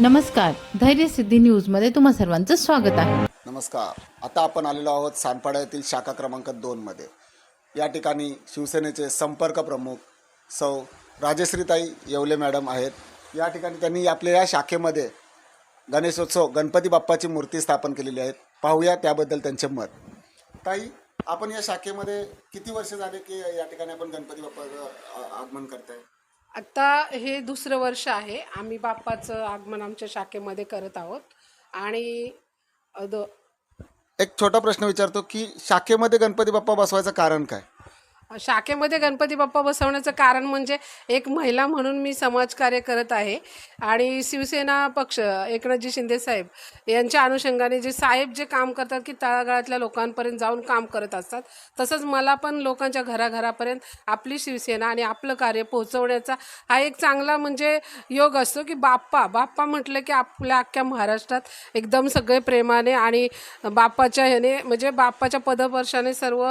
नमस्कार. धैर्य सिद्धी न्यूजमध्ये तुम्हा सर्वांचं स्वागत आहे. नमस्कार. आता आपण आलेलो आहोत सानपाडा येथील शाखा क्रमांक दोनमध्ये या ठिकाणी शिवसेनेचे संपर्क प्रमुख सौ राजश्रीताई येवले मॅडम आहेत. या ठिकाणी त्यांनी आपल्या या शाखेमध्ये गणेशोत्सव गणपती बाप्पाची मूर्ती स्थापन केलेली आहे. पाहूया त्याबद्दल त्यांचे मत. ताई आपण या शाखेमध्ये किती वर्ष झाले की या ठिकाणी आपण गणपती बाप्पाचं आगमन करताय? आत्ता हे दुसरं वर्ष आहे. आम्ही बाप्पाचं आगमन आमच्या शाखेमध्ये करत आहोत. आणि अद एक छोटा प्रश्न विचारतो की शाखेमध्ये गणपती बाप्पा बसवायचं कारण काय? शाखेमध्ये गणपती बाप्पा बसवण्याचं कारण म्हणजे एक महिला म्हणून मी समाजकार्य करत आहे. आणि शिवसेना पक्ष एकनाथजी शिंदे साहेब यांच्या अनुषंगाने जे साहेब जे काम करतात की तळागाळातल्या लोकांपर्यंत जाऊन काम करत असतात तसंच मला पण लोकांच्या घराघरापर्यंत आपली शिवसेना आणि आपलं कार्य पोहोचवण्याचा हा एक चांगला म्हणजे योग असतो की बाप्पा बाप्पा म्हटलं की आपल्या अख्ख्या महाराष्ट्रात एकदम सगळे प्रेमाने आणि बाप्पाच्या ह्याने म्हणजे बाप्पाच्या पदपर्शाने सर्व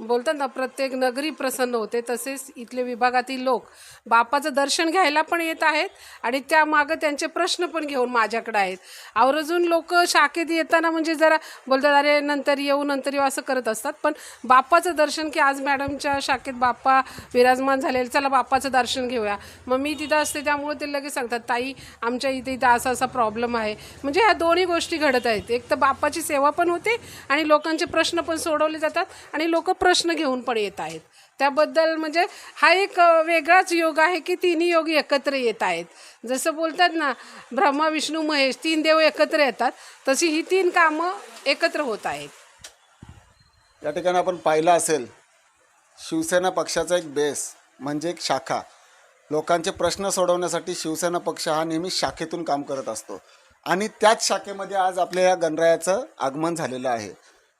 बोलतात ना प्रत्येक नगर प्रसन्न होते तसेच इथले विभागातील लोक बापाचं दर्शन घ्यायला पण येत आहेत आणि त्यामागं त्यांचे प्रश्न पण घेऊन माझ्याकडे आहेत. आवर्जून लोक शाखेत येताना म्हणजे जरा बोलतात अरे नंतर येऊ नंतर येऊ असं करत असतात. पण बाप्पाचं दर्शन की आज मॅडमच्या शाखेत बाप्पा विराजमान झालेले चला बाप्पाचं दर्शन घेऊया. मग मी तिथं असते त्यामुळे ते लगेच सांगतात ताई आमच्या इथे इथं असा असा प्रॉब्लेम आहे. म्हणजे ह्या दोन्ही गोष्टी घडत आहेत. एक तर बाप्पाची सेवा पण होते आणि लोकांचे प्रश्न पण सोडवले जातात आणि लोक प्रश्न घेऊन पण येत आहेत. त्याबद्दल म्हणजे हा एक वेगळाच योग आहे की तिन्ही योग एकत्र येत आहेत. जसं बोलतात ना ब्रह्मा विष्णू महेश तीन देव एकत्र येतात तशी ही तीन कामं एकत्र होत आहेत. या ठिकाणी आपण पाहिलं असेल शिवसेना पक्षाचा एक बेस म्हणजे एक शाखा. लोकांचे प्रश्न सोडवण्यासाठी शिवसेना पक्ष हा नेहमी शाखेतून काम करत असतो. आणि त्याच शाखेमध्ये आज आपल्या या गणरायाचं आगमन झालेलं आहे.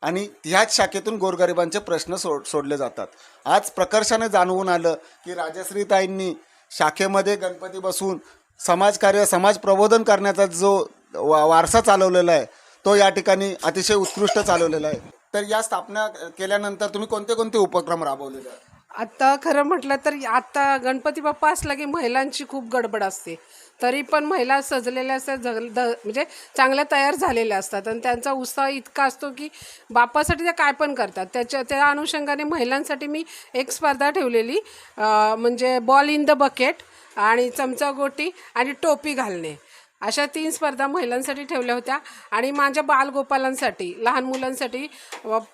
आणि ह्याच शाखेतून गोरगरिबांचे प्रश्न सोड सोडले जातात. आज प्रकर्षाने जाणवून आलं की राजश्रीताईंनी शाखेमध्ये गणपती बसून समाजकार्य समाज प्रबोधन करण्याचा जो वा वारसा चालवलेला आहे तो या ठिकाणी अतिशय उत्कृष्ट चालवलेला आहे. तर या स्थापना केल्यानंतर तुम्ही कोणते कोणते उपक्रम राबवलेले आहेत? आत्ता खरं म्हटलं तर आता गणपती बाप्पा असला की महिलांची खूप गडबड असते. तरी पण महिला सजलेल्या असतात झग द म्हणजे चांगल्या तयार झालेल्या असतात. आणि त्यांचा उत्साह इतका असतो की बाप्पासाठी त्या काय पण करतात. त्याच्या त्या अनुषंगाने महिलांसाठी मी एक स्पर्धा ठेवलेली म्हणजे बॉल इन द बकेट आणि चमचा गोटी आणि टोपी घालणे. अशा तीन स्पर्धा महिलांसाठी ठेवल्या होत्या. आणि माझ्या बालगोपालांसाठी लहान मुलांसाठी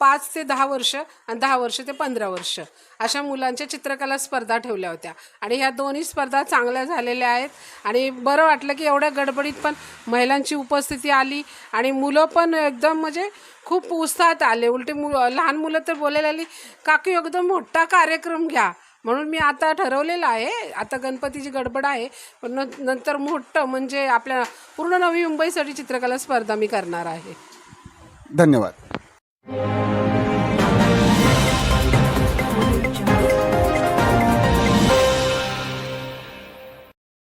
पाच ते दहा वर्ष आणि दहा वर्ष ते पंधरा वर्ष अशा मुलांच्या चित्रकला स्पर्धा ठेवल्या होत्या. आणि ह्या दोन्ही स्पर्धा चांगल्या झालेल्या आहेत. आणि बरं वाटलं की एवढ्या गडबडीत पण महिलांची उपस्थिती आली. आणि मुलं पण एकदम म्हणजे खूप उत्साहात आले. उलटे मु लहान मुलं तर बोलायला आली काकी एकदम मोठा कार्यक्रम घ्या. म्हणून मी आता ठरवलेलं आहे. आता गणपतीची गडबड आहे. पण नंतर मोठं म्हणजे आपल्या पूर्ण नवी मुंबईसाठी चित्रकला स्पर्धा मी करणार आहे. धन्यवाद.